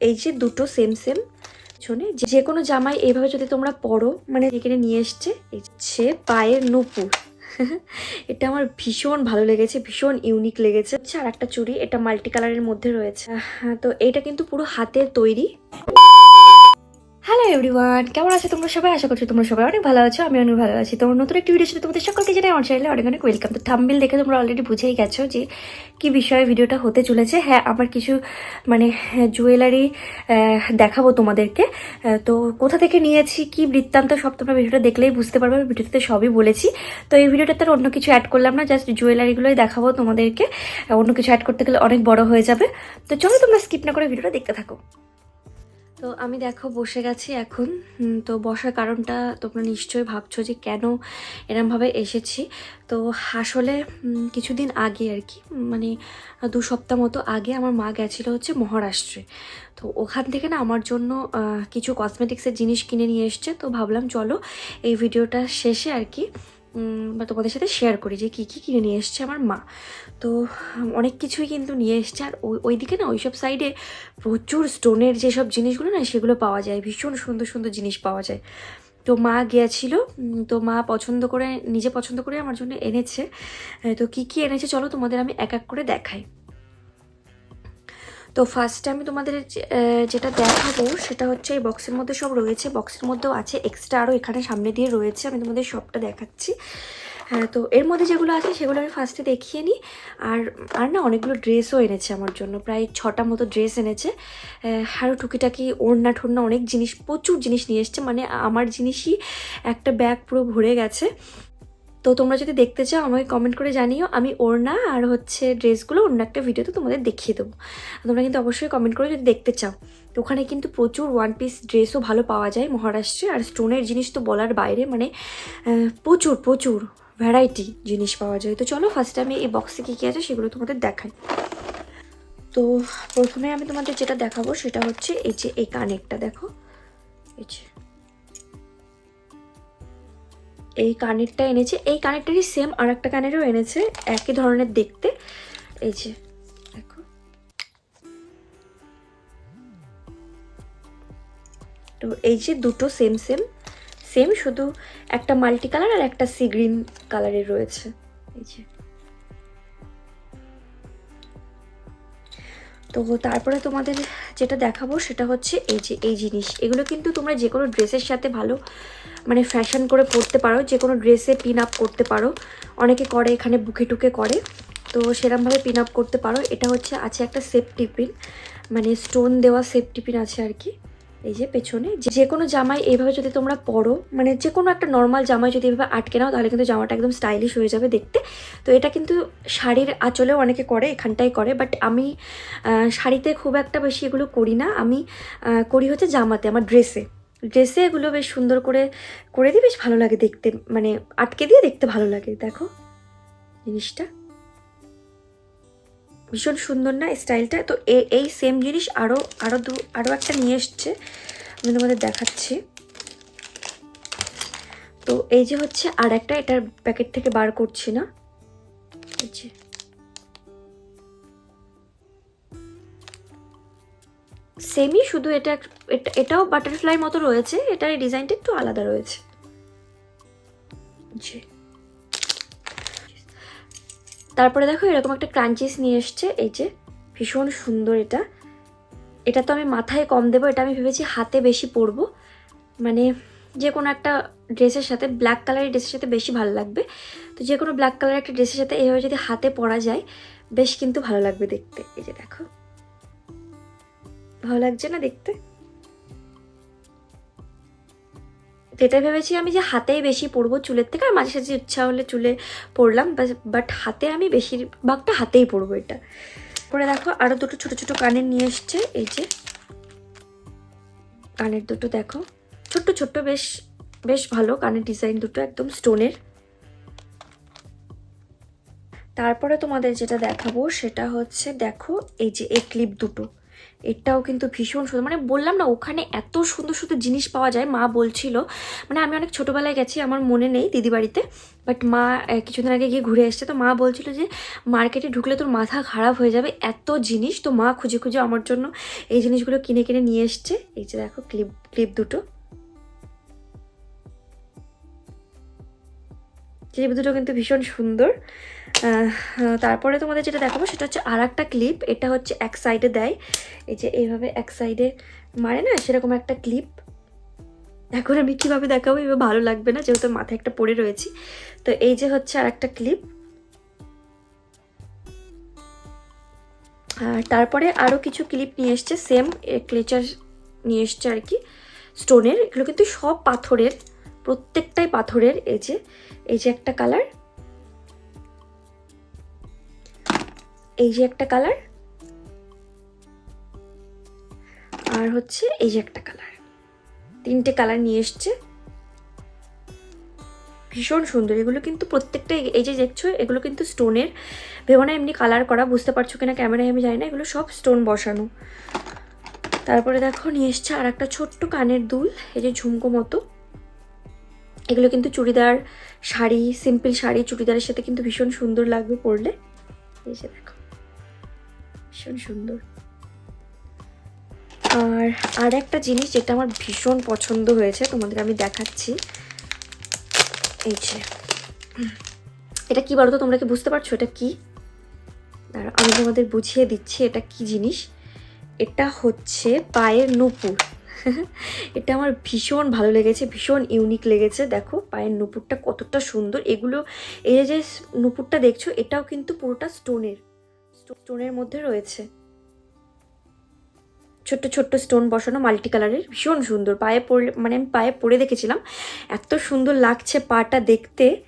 এই যে দুটো সেম সেম পিছনে, যে কোনো জামাই এইভাবে যদি তোমরা পরো মানে এখানে নিয়ে এসছে হচ্ছে পায়ের নুপুর। এটা আমার ভীষণ ভালো লেগেছে, ভীষণ ইউনিক লেগেছে। আর একটা চুড়ি, এটা মাল্টি কালারের মধ্যে রয়েছে। হ্যাঁ তো এটা কিন্তু পুরো হাতের তৈরি। হ্যালো এভরিওয়ান কেমন আছো তোমরা সবাই? আশা করছি তোমরা সবাই অনেক ভালো আছো আমি অনেক ভালো আছি। তোমার নতুন একটি ভিডিও সাথে তোমাদের সকলকে জানাই আমার চ্যানেলে অনেক অনেক ওয়েলকাম তো থাম্বিল দেখে তোমরা অলরেডি বুঝেই গেছো যে কি বিষয়ে ভিডিওটা হতে চলেছে। হ্যাঁ আমার কিছু মানে জুয়েলারি দেখাবো তোমাদেরকে। তো কোথা থেকে নিয়েছি, কি বৃত্তান্ত, সব তোমরা ভিডিওটা দেখলেই বুঝতে পারবে। আমি ভিডিওতে সবই বলেছি। তো এই ভিডিওটাতে আর অন্য কিছু অ্যাড করলাম না জাস্ট জুয়েলারিগুলোই দেখাবো তোমাদেরকে। অন্য কিছু অ্যাড করতে গেলে অনেক বড় হয়ে যাবে। তো চলো তোমরা স্কিপ না করে ভিডিওটা দেখতে থাকো। তো আমি দেখো বসে গেছি এখন। তো বসার কারণটা তোমরা নিশ্চয়ই ভাবছ যে কেন এরমভাবে এসেছি। তো আসলে কিছুদিন আগে আর কি মানে দু সপ্তাহ মতো আগে আমার মা গেছিল হচ্ছে মহারাষ্ট্রে। তো ওখান থেকে না আমার জন্য কিছু কসমেটিক্সের জিনিস কিনে নিয়ে এসছে। তো ভাবলাম চলো এই ভিডিওটা শেষে আর কি বা তোমাদের সাথে শেয়ার করি যে কী কী কিনে নিয়ে এসছে আমার মা। তো অনেক কিছুই কিন্তু নিয়ে এসছে। আর ওই, ওইদিকে না, ওইসব সাইডে প্রচুর স্টোনের যেসব জিনিসগুলো না, সেগুলো পাওয়া যায়। ভীষণ সুন্দর সুন্দর জিনিস পাওয়া যায়। তো মা গিয়েছিল তো মা পছন্দ করে, নিজে পছন্দ করে আমার জন্য এনেছে। তো কি কি এনেছে চলো তোমাদের আমি এক এক করে দেখাই। তো ফার্স্টে আমি তোমাদের যেটা দেখাবো, সেটা হচ্ছে এই বক্সের মধ্যে সব রয়েছে। বক্সের মধ্যেও আছে এক্সট্রা আরও এখানে সামনে দিয়ে রয়েছে, আমি তোমাদের সবটা দেখাচ্ছি। হ্যাঁ তো এর মধ্যে যেগুলো আছে, সেগুলো আমি ফার্স্টে দেখিয়ে নিই। আর আর না, অনেকগুলো ড্রেসও এনেছে আমার জন্য, প্রায় ছটা মতো ড্রেস এনেছে। আরও টুকিটাকি, ওড়না ঠোড়না, অনেক জিনিস, প্রচুর জিনিস নিয়ে এসছে। মানে আমার জিনিসই একটা ব্যাগ পুরো ভরে গেছে। তো তোমরা যদি দেখতে চাও, আমাকে কমেন্ট করে জানিও। আমি ওড়না আর হচ্ছে ড্রেসগুলো, অন্য একটা ভিডিওতে তোমাদের দেখিয়ে দেবো। তোমরা কিন্তু অবশ্যই কমেন্ট করে যদি দেখতে চাও। তো ওখানে কিন্তু প্রচুর ওয়ান পিস ড্রেসও ভালো পাওয়া যায় মহারাষ্ট্রে। আর স্টোনের জিনিস তো বলার বাইরে মানে প্রচুর প্রচুর ভ্যারাইটি জিনিস পাওয়া যায়। তো চলো ফার্স্টে আমি এই বক্সে কী কী আছে সেগুলো তোমাদের দেখাই। তো প্রথমে আমি তোমাদের যেটা দেখাবো সেটা হচ্ছে এই যে এই কানেরটা, দেখো। এই যে এই কানেরটা এনেছে। এই কানেরটারই সেম আর একটা কানেরও এনেছে, একই ধরনের দেখতে। এই যে, দেখো। তো এই যে দুটো সেম সেম সেম শুধু একটা মাল্টি কালার আর একটা সি গ্রিন কালারের রয়েছে। এই যে। তো তারপরে তোমাদের যেটা দেখাবো সেটা হচ্ছে এই যে, এই জিনিস। এগুলো কিন্তু তোমরা যে কোনো ড্রেসের সাথে ভালো মানে ফ্যাশন করে পরতে পারো যে কোনো ড্রেসে পিন আপ করতে পারো। অনেকে করে এখানে বুকে টুকে করে। তো সেরমভাবে পিন আপ করতে পারো। এটা হচ্ছে, আছে একটা সেফটি পিন মানে স্টোন দেওয়া সেফটি পিন আছে আর কি। এই যে পেছনে, যে- কোনো জামাই এইভাবে যদি তোমরা পরো মানে যে কোনো একটা নর্মাল জামাই যদি এভাবে আটকে নাও, তাহলে কিন্তু জামাটা একদম স্টাইলিশ হয়ে যাবে দেখতে। তো এটা কিন্তু শাড়ির আঁচলেও অনেকে করে, এখানটাই করে বাট আমি শাড়িতে খুব একটা বেশি এগুলো করি না। আমি করি হচ্ছে জামাতে, আমার ড্রেসে ড্রেসে এগুলো বেশ সুন্দর করে করে দিই, বেশ ভালো লাগে দেখতে মানে আটকে দিয়ে দেখতে ভালো লাগে, দেখো। জিনিসটা। ভীষণ সুন্দর না স্টাইলটা? তো এই সেম জিনিস আরও আরও দু আরও একটা নিয়ে এসছে। আমি তোমাদের দেখাচ্ছি। তো এই যে হচ্ছে আর একটা, এটার প্যাকেট থেকে বার করছি না। এই সেমই শুধু এটা এটাও বাটারফ্লাই মতো রয়েছে, এটার ডিজাইনটা একটু আলাদা রয়েছে। জি তারপরে দেখো এরকম একটা ক্রাঞ্চিস নিয়ে এসছে, এই যে ভীষণ সুন্দর এটা। এটা তো আমি মাথায় কম দেবো, এটা আমি ভেবেছি হাতে বেশি পরবো। মানে যে কোনো একটা ড্রেসের সাথে ব্ল্যাক কালারের ড্রেসের সাথে বেশি ভালো লাগবে। তো যে কোনো ব্ল্যাক কালারের একটা ড্রেসের সাথে এভাবে যদি হাতে পরা যায়, বেশ কিন্তু ভালো লাগবে দেখতে। এই যে দেখো। ভালো লাগছে না দেখতে? এটা ভেবেছি আমি যে হাতেই বেশি পরবো চুলের থেকে, আর মাঝে সাঝে ইচ্ছা হলে চুলে পরলাম বাট হাতে আমি বেশিরভাগটা হাতেই পরবো এটা। পরে দেখো আরও দুটো ছোট ছোট কানের নিয়ে এসছে, এই যে। কানের দুটো দেখো। ছোট্ট ছোট্ট, বেশ বেশ ভালো কানের ডিজাইন দুটো, একদম স্টোনের। তারপরে তোমাদের যেটা দেখাবো সেটা হচ্ছে, দেখো এই যে এই ক্লিপ দুটো। এটাও কিন্তু ভীষণ সুন্দর। মানে বললাম না, ওখানে এত সুন্দর সুন্দর জিনিস পাওয়া যায়, মা বলছিল। মানে আমি অনেক ছোটোবেলায় গেছি, আমার মনে নেই দিদি বাড়িতে। বাট মা কিছুদিন আগে গিয়ে ঘুরে এসছে, তো মা বলছিল যে, মার্কেটে ঢুকলে তোর মাথা খারাপ হয়ে যাবে, এত জিনিস, তো মা খুঁজে খুঁজে আমার জন্য এই জিনিসগুলো কিনে কিনে নিয়ে এসছে। এই যে দেখো, ক্লিপ ক্লিপ দুটো। ক্লিপ দুটো কিন্তু ভীষণ সুন্দর। তারপরে তোমাদের যেটা দেখাবো সেটা হচ্ছে আর একটা ক্লিপ এটা হচ্ছে এক সাইডে দেয়। এই যে এইভাবে এক সাইডে মারে না, সেরকম একটা ক্লিপ এখন আমি কীভাবে দেখাবো, এভাবে ভালো লাগবে না, যেহেতু মাথায় একটা পড়ে রয়েছি। তো এই যে হচ্ছে আর একটা ক্লিপ আর তারপরে আরও কিছু ক্লিপ নিয়ে এসছে সেম ক্লেচার নিয়ে এসছে আর কি। স্টোনের এগুলো কিন্তু সব পাথরের, প্রত্যেকটাই পাথরের, এই যে এই যে একটা কালার এই যে একটা কালার, আর হচ্ছে এই যে একটা কালার। তিনটে কালার নিয়ে এসছে। ভীষণ সুন্দর। এগুলো কিন্তু প্রত্যেকটা এই যে দেখছ, এগুলো কিন্তু স্টোনের। ভেবো না এমনি কালার করা, বুঝতে পারছ কিনা, ক্যামেরায় আমি জানি না, এগুলো সব স্টোন বসানো। তারপরে দেখো, নিয়ে এসছে আর একটা ছোট্ট কানের দুল, এই যে ঝুমকো মতো। এগুলো কিন্তু চুড়িদার শাড়ি, সিম্পল শাড়ি, চুড়িদারের সাথে কিন্তু ভীষণ সুন্দর লাগবে পরলে। এই যে দেখো। ভীষণ সুন্দর। আর আর একটা জিনিস যেটা আমার ভীষণ পছন্দ হয়েছে তোমাদের আমি দেখাচ্ছি। এই যে। এটা কি বলো তো তোমরা কি বুঝতে পারছ এটা কি? দাঁড়াও, আমি তোমাদের বুঝিয়ে দিচ্ছি এটা কি জিনিস। এটা হচ্ছে পায়ের নুপুর। এটা আমার ভীষণ ভালো লেগেছে ভীষণ ইউনিক লেগেছে। দেখো পায়ের নুপুরটা কতটা সুন্দর। এগুলো এই যে নুপুরটা দেখছ এটাও কিন্তু পুরোটা স্টোনের স্টোনের মধ্যে রয়েছে। ছোট্ট ছোট্ট স্টোন বসানো মাল্টি কালারের, ভীষণ সুন্দর। পায়ে পড়লে মানে আমি পায়ে পরে দেখেছিলাম। এত সুন্দর লাগছে পাটা দেখতে।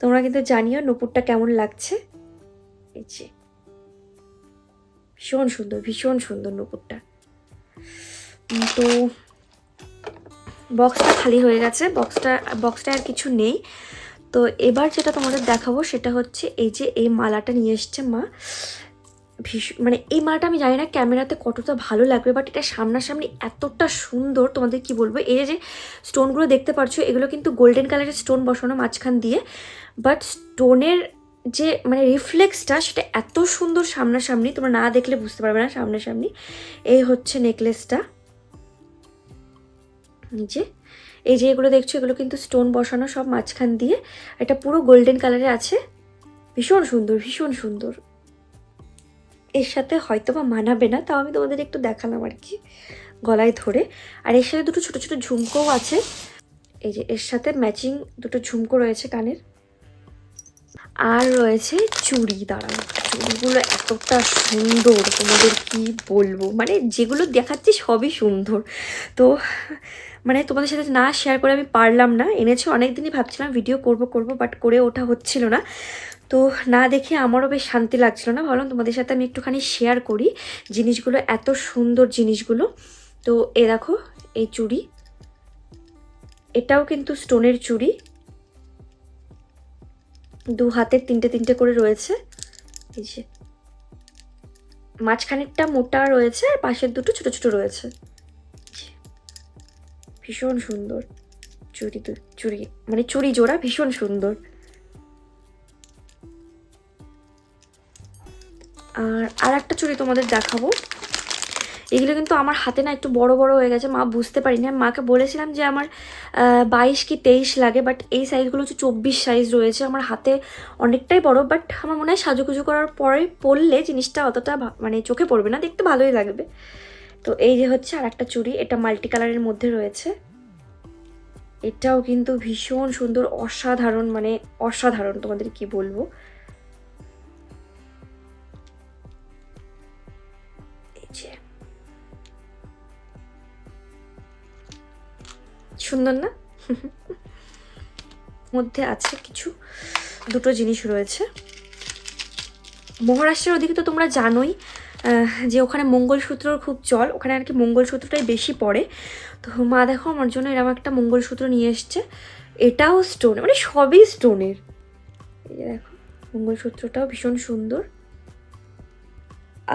তোমরা কিন্তু জানিও নুপুরটা কেমন লাগছে। এই যে। ভীষণ সুন্দর ভীষণ সুন্দর নুপুরটা। তো বক্সটা খালি হয়ে গেছে। বক্সটা বক্সটা আর কিছু নেই। তো এবার যেটা তোমাদের দেখাবো সেটা হচ্ছে এই যে এই মালাটা নিয়ে এসছে মা। ভীষণ মানে এই মালাটা আমি জানি না ক্যামেরাতে কতটা ভালো লাগবে বাট এটা সামনাসামনি এতটা সুন্দর। তোমাদের কি বলব? এই যে স্টোনগুলো দেখতে পারছ, এগুলো কিন্তু গোল্ডেন কালারের স্টোন বসানো মাঝখান দিয়ে। বাট স্টোনের যে মানে রিফ্লেক্সটা সেটা এত সুন্দর সামনাসামনি, তোমরা না দেখলে বুঝতে পারবে না সামনাসামনি। এই হচ্ছে নেকলেসটা নিচে এই যে এগুলো দেখছ, এগুলো কিন্তু স্টোন বসানো সব মাঝখান দিয়ে। এটা পুরো গোল্ডেন কালারে আছে। ভীষণ সুন্দর ভীষণ সুন্দর। এর সাথে হয়তো বা মানাবে না, তাও আমি তোমাদের একটু দেখালাম আর কি, গলায় ধরে। আর এর সাথে দুটো ছোট ছোট ঝুমকোও আছে। এই যে এর সাথে ম্যাচিং দুটো ঝুমকো রয়েছে কানের। আর রয়েছে চুড়ি দাঁড়ানো চুড়িগুলো এতটা সুন্দর, তোমাদের কি বলব? মানে যেগুলো দেখাচ্ছি সবই সুন্দর। তো মানে তোমাদের সাথে না শেয়ার করে আমি পারলাম না। এনেছি অনেক দিনই ভাবছিলাম ভিডিও করব করব বাট করে ওঠা হচ্ছিল না। তো না দেখে আমারও বেশ শান্তি লাগছিল না। ভাবলাম তোমাদের সাথে আমি একটুখানি শেয়ার করি জিনিসগুলো, এত সুন্দর জিনিসগুলো। তো এ দেখো, এই চুড়ি। এটাও কিন্তু স্টোনের চুড়ি। দু হাতের তিনটে তিনটে করে রয়েছে। এই যে। মাঝখানেরটা মোটা রয়েছে আর পাশের দুটো ছোট ছোট রয়েছে। ভীষণ সুন্দর। দু- চুড়ি মানে চুড়ি জোড়া ভীষণ সুন্দর। আর আর একটা চুড়ি তোমাদের দেখাবো। এগুলো কিন্তু আমার হাতে না একটু বড় বড় হয়ে গেছে, মা বুঝতে পারিনি। আমি মাকে বলেছিলাম যে আমার বাইশ কি তেইশ লাগে বাট এই সাইজগুলো হচ্ছে চব্বিশ সাইজ রয়েছে। আমার হাতে অনেকটাই বড় বাট আমার মনে হয় সাজুগুজু করার পরে পরলে জিনিসটা অতটা মানে চোখে পড়বে না, দেখতে ভালোই লাগবে। তো এই যে হচ্ছে আর একটা চুড়ি, এটা মাল্টি কালারের মধ্যে রয়েছে। এটাও কিন্তু ভীষণ সুন্দর, অসাধারণ মানে অসাধারণ তোমাদের কি বলব। সুন্দর না? মধ্যে আছে কিছু, দুটো জিনিস রয়েছে। মহারাষ্ট্রের ওদিকে তো তোমরা জানোই যে ওখানে মঙ্গলসূত্রর খুব চল, ওখানে আর কি মঙ্গলসূত্রটাই বেশি পড়ে। তো মা দেখো, আমার জন্য এরকম একটা মঙ্গলসূত্র নিয়ে এসছে। এটাও স্টোন মানে সবই স্টোনের এই যে দেখো, মঙ্গলসূত্রটাও ভীষণ সুন্দর।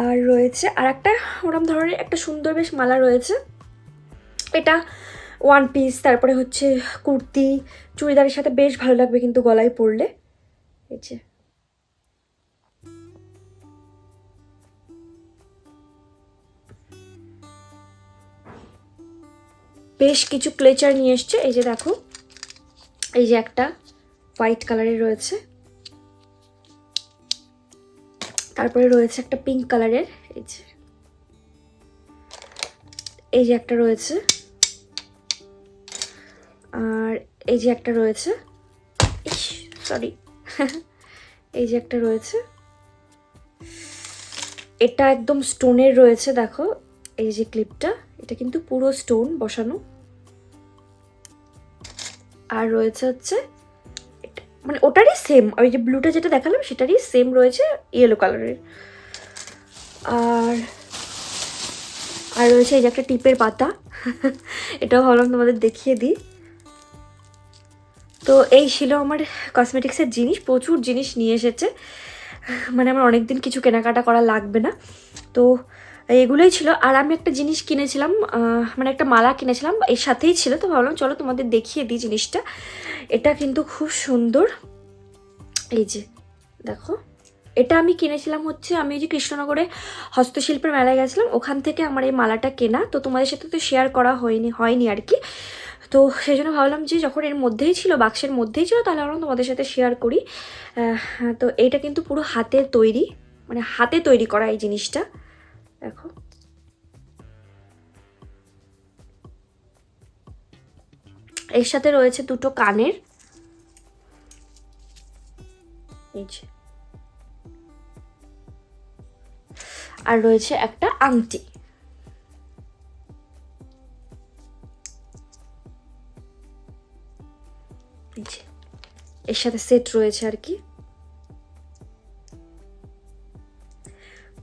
আর রয়েছে আর একটা ওরম ধরনের একটা সুন্দর বেশ মালা রয়েছে। এটা ওয়ান পিস তারপরে হচ্ছে কুর্তি, চুড়িদারের সাথে বেশ ভালো লাগবে কিন্তু গলায় পরলে। এই যে। বেশ কিছু ক্লেচার নিয়ে এসছে। এই যে দেখো, এই যে একটা হোয়াইট কালারের রয়েছে। তারপরে রয়েছে একটা পিঙ্ক কালারের এই যে। এই যে একটা রয়েছে। আর এই যে একটা রয়েছে। সরি এই যে একটা রয়েছে। এটা একদম স্টোনের রয়েছে, দেখো। এই যে ক্লিপটা, এটা কিন্তু পুরো স্টোন বসানো। আর রয়েছে হচ্ছে মানে ওটারই সেম ওই যে ব্লুটা যেটা দেখালাম, সেটারই সেম রয়েছে ইয়েলো কালারের আর আর রয়েছে এই যে একটা টিপের পাতা। এটাও ভাবলাম তোমাদের দেখিয়ে দিই। তো এই ছিল আমার কসমেটিক্সের জিনিস, প্রচুর জিনিস নিয়ে এসেছে। মানে আমার অনেক দিন কিছু কেনাকাটা করা লাগবে না। তো এগুলোই ছিল। আর আমি একটা জিনিস কিনেছিলাম মানে একটা মালা কিনেছিলাম, এর সাথেই ছিল। তো ভাবলাম, চলো তোমাদের দেখিয়ে দিই জিনিসটা। এটা কিন্তু খুব সুন্দর। এই যে, দেখো। এটা আমি কিনেছিলাম হচ্ছে, আমি যে কৃষ্ণনগরে হস্তশিল্পের মেলায় গেছিলাম, ওখান থেকে আমার এই মালাটা কেনা। তো তোমাদের সাথে তো শেয়ার করা হয়নি হয়নি আর কি। তো সেই জন্য ভাবলাম যে যখন এর মধ্যেই ছিল, বাক্সের মধ্যেই ছিল, তাহলে আমরা তোমাদের সাথে শেয়ার করি। তো এইটা কিন্তু পুরো হাতে তৈরি মানে হাতে তৈরি করা এই জিনিসটা। দেখো। এর সাথে রয়েছে দুটো কানের। আর রয়েছে একটা আংটি। এর সাথে সেট রয়েছে আর কি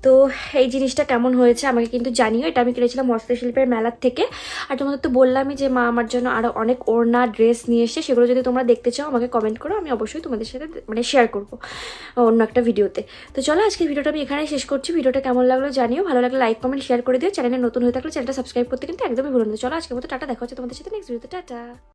তো এই জিনিসটা কেমন হয়েছে আমাকে কিন্তু জানিও, এটা আমি কিনেছিলাম হস্তশিল্পের মেলার থেকে। আর তোমাদের তো বললামই যে মা আমার জন্য আরও অনেক ওড়না, ড্রেস নিয়ে এসছে, সেগুলো যদি তোমরা দেখতে চাও, আমাকে কমেন্ট করো, আমি অবশ্যই তোমাদের সাথে মানে শেয়ার করব অন্য একটা ভিডিওতে তো চলো আজকে ভিডিওটা আমি এখানেই শেষ করছি। ভিডিওটা কেমন লাগল জানিও, ভালো লাগলে লাইক কমেন্ট শেয়ার করে দিও। চ্যানেলে নতুন হয়ে থাকলে চ্যানেলটা সাবস্ক্রাইব করতে কিন্তু একদমই ভুলো না। চলো আজকে মতো টাটা, দেখা হচ্ছে তোমাদের সাথে নেক্সট ভিডিওতে টাটা।